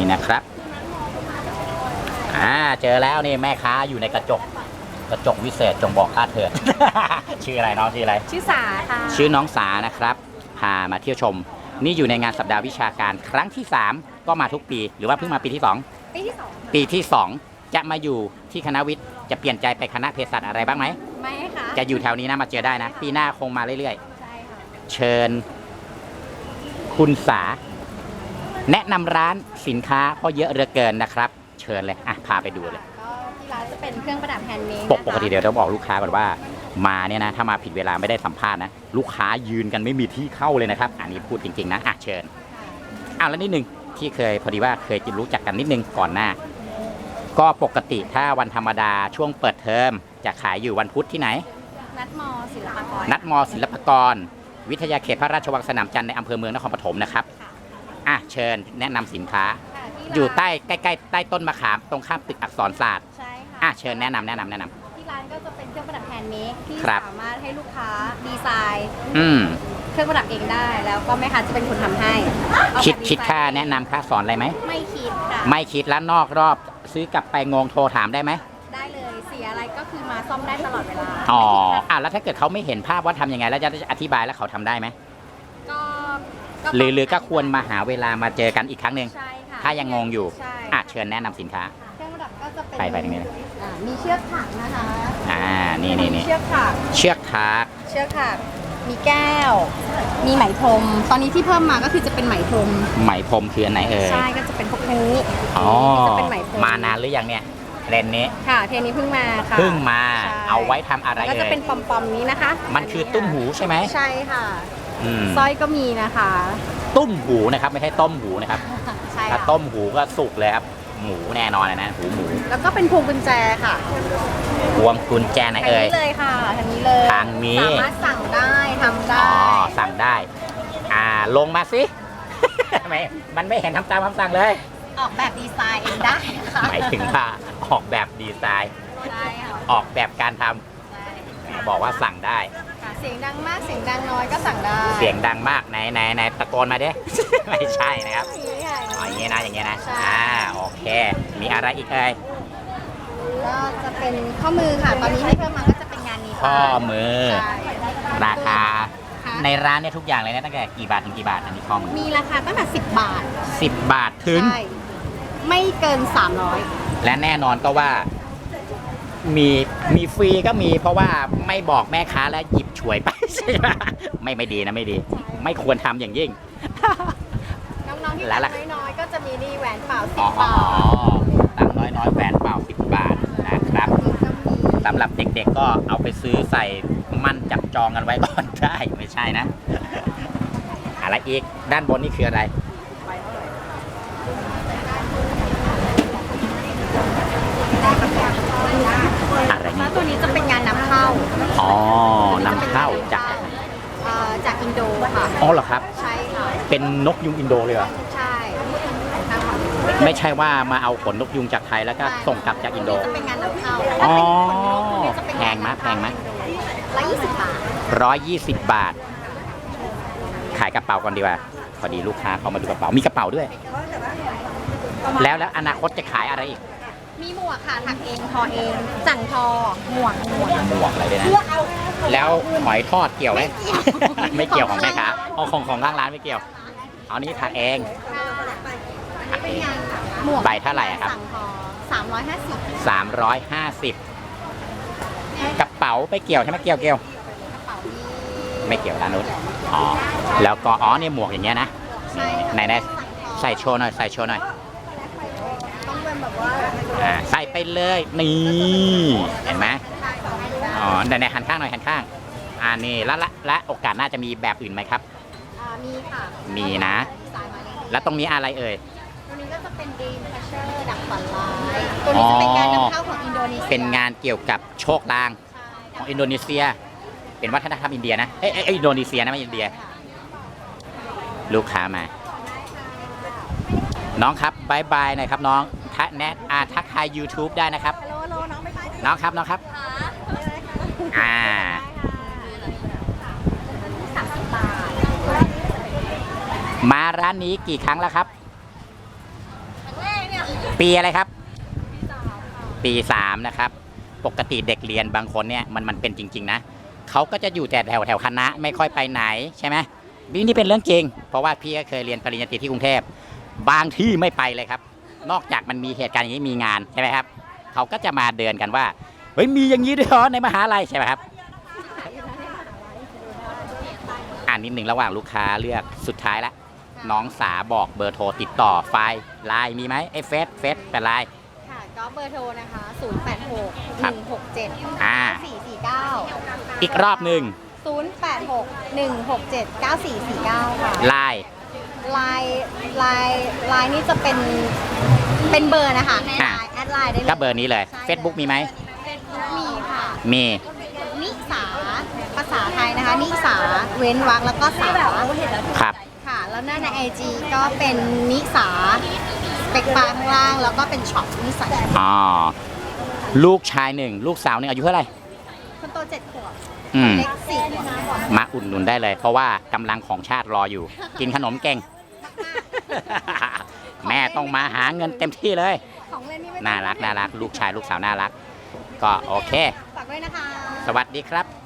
นี้นะครับอ่าเจอแล้วนี่แม่ค้าอยู่ในกระจก กระจกวิเศษจงบอกข้าเถิด ชื่ออะไรน้องชื่ออะไร ชื่อสาค่ะ ชื่อน้องสานะครับพามาเที่ยวชม นี่อยู่ในงานสัปดาห์วิชาการครั้งที่ 3 ก็มาทุกปี หรือว่าเพิ่งมาปีที่ปีที่สอง2ปีที่ 2 จะมาอยู่ที่คณะวิทย์จะเปลี่ยนใจไปคณะเภสัชอะไรบ้างไหม ไม่ค่ะจะอยู่แถวนี้นะมาเจอได้นะ ปีหน้าคงมาเรื่อยใช่ค่ะ ๆ เชิญ คุณสา แนะนำร้านสินค้าเพราะเยอะเหลือเกินนะครับ เชิญเลยอะพาไปดูเลย ก็ที่ร้านจะเป็นเครื่องประดับแฮนด์เมดปกปกติเดี๋ยวเราบอกลูกค้าก่อนว่ามาเนี่ยนะถ้ามาผิดเวลาไม่ได้สัมภาษณ์นะ ลูกค้ายืนกันไม่มีที่เข้าเลยนะครับ อันนี้พูดจริง ๆ นะอะเชิญอ้าวแล้วนิดนึงที่เคยพอดีว่าเคยจิรู้จักกันนิดนึงก่อนหน้า ก็ปกติถ้าวันธรรมดาช่วงเปิดเทอมจะขายอยู่วันพุธที่ไหน นัดมอศิลปากรนัดมศิลปากร วิทยาเขตพระราชวังสนามจันทร์ในอำเภอเมืองนครปฐมนะครับ อะเชิญแนะนำสินค้า ค่ะที่ร้านอยู่ใต้ใกล้ๆใต้ต้นมะขามตรงข้ามตึกอักษรศาสตร์ใช่ค่ะอะเชิญแนะนำแนะนำแนะนำ ที่ร้านก็จะเป็นเครื่องประดับแฮนด์เมดที่ครับ สามารถให้ลูกค้าดีไซน์อืม เครื่องประดับเองได้ แล้วก็แม่ค้าจะเป็นคนทำให้เอาคิดแบบคิดไซน์ค่าแนะนำค่าสอนอะไรไหม ไม่คิดค่ะไม่คิดแล้วนอกรอบซื้อกลับไปงงโทรถามได้ไหมได้เลยเสียอะไรก็คือมาซ่อมได้ตลอดเวลาอ๋อไม่คิดค่าอะแล้วถ้าเกิดเขาไม่เห็นภาพว่าทำยังไง แล้วจะอธิบายแล้วเขาทำได้ไหมก็ก็ หรือหรือก็ควรมาหาเวลามาเจอกันอีกครั้งหนึ่งใช่ค่ะถ้ายังงงอยู่ใช่อะเชิญแนะนำสินค้า เครื่องประดับก็จะเป็นไปไปตรงนี้เลย อ่ามีเชือกถักนะคะอ่านี่นี่นี่เชือกถักเชือกทากเชือกถัก มีแก้ว มีไหมพรม ตอนนี้ที่เพิ่มมาก็คือจะเป็นไหมพรม ไหมพรมคืออันไหนเอ่ยใช่ก็จะเป็นพวกนี้อ๋อนี่จะเป็นไหมพรมมานานหรือยังเนี่ยเรนนี้ค่ะ เทนี้เพิ่งมาค่ะเพิ่งมาใช่เอาไว้ทำอะไรแล้วก็จะเอ่ยเป็นปอมๆนี้นะคะมันคือตุ้มหูใช่ไหมใช่ค่ะ อืมสร้อยก็มีนะคะตุ้มหูนะครับไม่ใช่ต้มหูนะครับใช่ถ้าค่ะต้มหูก็สุกเลยครับ หมูแน่นอนเลยนะหูหมูแล้วก็เป็นพวงกุญแจค่ะพวงกุญแจไหนทางเอ่ย นี้เลยค่ะทางนี้เลยทางนี้ สามารถสั่งได้ทำอ๋อได้สั่งได้ อ่าลงมาสิไม่มันไม่เห็นทำตามคำสั่งเลย ออกแบบดีไซน์เองได้ค่ะหมายถึงว่าออกแบบดีไซน์ ใช่ค่ะออกแบบการทใช่ำบอกว่าสั่งได้ ค่ะเสียงดังมากเสียงดังน้อยก็สั่งได้ เสียงดังมากไหนไหนไหนตะโกนมาดิไม่ใช่นะครับอย่างนี้ค่ะอ๋ออย่างงี้นะอย่างงี้นะใช่ อ่าโอเค มีอะไรอีกเอ่ยก็จะเป็นข้อมือค่ะตอนนี้ที่เพิ่มมาก็จะเป็นงานนี้ข้อมือ ใช่ราคา ค่ะในร้านเนี่ยทุกอย่างเลยนะตั้งแต่กี่บาทถึงกี่บาทอันนี้ข้อมือมีราคาตั้งแต่ 10 บาท10 บาทถึง ใช่ไม่เกิน 300 และแน่นอนก็ว่า มีมีฟรีก็มีเพราะว่าไม่บอกแม่ค้าแล้วหยิบฉวยไปใช่ไหมไม่ไม่ดีนะไม่ดี ไม่ควรทำอย่างยิ่ง น้องๆที่แล้ตัวงล่ะค์น้อยๆก็จะมีนี่แหวนเปล่าอ๋อ10บาทตังค์น้อยๆแฟนเปล่า10บาทนะครับสำหรับเด็กๆก็เอาไปซื้อใส่มั่นจับจองกันไว้ก่อนได้ไม่ใช่นะ อะไรอีกด้านบนนี่คืออะไรอะไร แล้นี่วตัวนี้จะเป็นงานนำเข้าอ๋อนำเข้าจากเอ่อจากอินโดค่ะ อ๋อเหรอครับ ใช่ค่ะ เป็นนกยุงอินโดเลยเหรอ ใช่นะคะไม่ใช่ว่ามาเอาขนนกยุงจากไทยแล้วก็ส่งกลับจากอินโด จะเป็นงานนำเข้าอ๋อถ้าเป็นขนนกตัวนี้จะเป็นแพงไหมแพงไหม ร้อยยี่สิบบาทร้อยยี่สิบบาท ขายกระเป๋าก่อนดีกว่า พอดีลูกค้าเขามาดูกระเป๋า มีกระเป๋าด้วย แล้วแล้วอนาคตจะขายอะไรอีก มีหมวกค่ะถักเองทอเองสั่งทอหมวกหมวกหมวกอะไรด้วยนะแล้วหอยทอดเกี่ยวไหม ไม่เกี่ยวของแม่ค้าเอาของของข้างร้านไม่เกี่ยว เอานี่ถักเอง อันนี้เป็นงานหมวกใบเท่าไหร่อะครับ สั่งทอสามร้อยห้าสิบ350 กระเป๋าไม่เกี่ยวใช่ไหมเกี่ยวเกี่ยว กระเป๋ามีไม่เกี่ยวร้านนู้นอ๋อ แล้วก็อ๋อเนี่ยหมวกอย่างเงี้ยนะ ใช่ค่ะไหนไหนสั่งทอใส่โชว์หน่อย ใส่โชว์หน่อยต้องเป็น แบบว่าอ่าใส่ไปเลยนี่เห็นไหมอ๋อไหนไหนหันข้างหน่อยหันข้างอ่านี่แล้วและและโอกาสหน้าจะมีแบบอื่นไหมครับ อ่ามีค่ะมีนะดีไซน์มาเลยแล้วตรงนี้อะไรเอ่ย ตัวนี้ก็จะเป็น Dream Catcher ดักฝันร้ายตัวนี้จะเป็นการนำเข้าของอินโดนีเซียเป็นงานเกี่ยวกับโชคลางใช่ของอินโดนีเซีย เป็นวัฒนธรรมอินเดียนะเอ้ยเอ้ยเอ้ยอินโดนีเซียนะไม่อินเดียลูกค้ามา น้องครับบายบายหน่อยครับน้องทัก แนทอาทักทาย YouTube ได้นะครับ ฮัลโหลฮัลโหลน้องไปไปน้องครับน้องครับ ค่ะอ่า สามสิบบาทมาร้านนี้กี่ครั้งแล้วครับกปีอะไรครับปีสามนะครับ ปกติเด็กเรียนบางคนเนี่ยมันมันเป็นจริง ๆ นะเขาก็จะอยู่แต่แถวแถวคณะไม่ค่อยไปไหนใช่ไหมนี่นี่เป็นเรื่องจริง เพราะว่าพี่ก็เคยเรียนปริญญาตรีที่กรุงเทพบางที่ไม่ไปเลยครับ นอกจากมันมีเหตุการณ์อย่างนี้มีงานใช่ไหมครับ เขาก็จะมาเดินกันว่าเฮ้ยมีอย่างนี้ด้วยเหรอในมหาลัยใช่ไหมครับอ่านนิดหนึ่งระหว่างลูกค้าเลือกสุดท้ายละน้องสาบอกเบอร์โทรติดต่อไฟล์ไลน์มีไหมไอ้เฟสเฟสเป็นไลน์ ค่ะก็เบอร์โทรนะคะ 0 8 6 ครับ1 6 7 อ่า 4 4 9 อีกรอบหนึ่ง0 8 6 1 6 7 9 4 4 9 ค่ะ ไลน์ ไลน์ไลน์ไลน์นี่จะเป็นเป็นเบอร์นะคะไลน์แอดไลน์ได้เลยก็เบอร์นี้เลย ใช่ Facebook มีไหม เฟซบุ๊กมีค่ะ มี นิสาภาษาไทยนะคะ นิสาเว้นวรรคแล้วก็สาครับ ค่ะ แล้วหน้าในไอจีก็เป็นนิสาสเปกบาร์ข้างล่าง แล้วก็เป็นช็อปนิสาอ๋อ ลูกชายหนึ่ง ลูกสาวหนึ่งอายุเท่าไหร่ คนโตเจ็ดขวบ อืม เล็กสี่ขวบมาอุดหนุนได้เลย เพราะว่ากำลังของชาติรออยู่ กินขนมเก่ง แม่ต้องมาหาเงินเต็มที่เลย ของเล่นนี่ไม่ต้องน่ารักน่ารัก ลูกชายลูกสาวน่ารัก ก็โอเค ฝากด้วยนะคะ สวัสดีครับ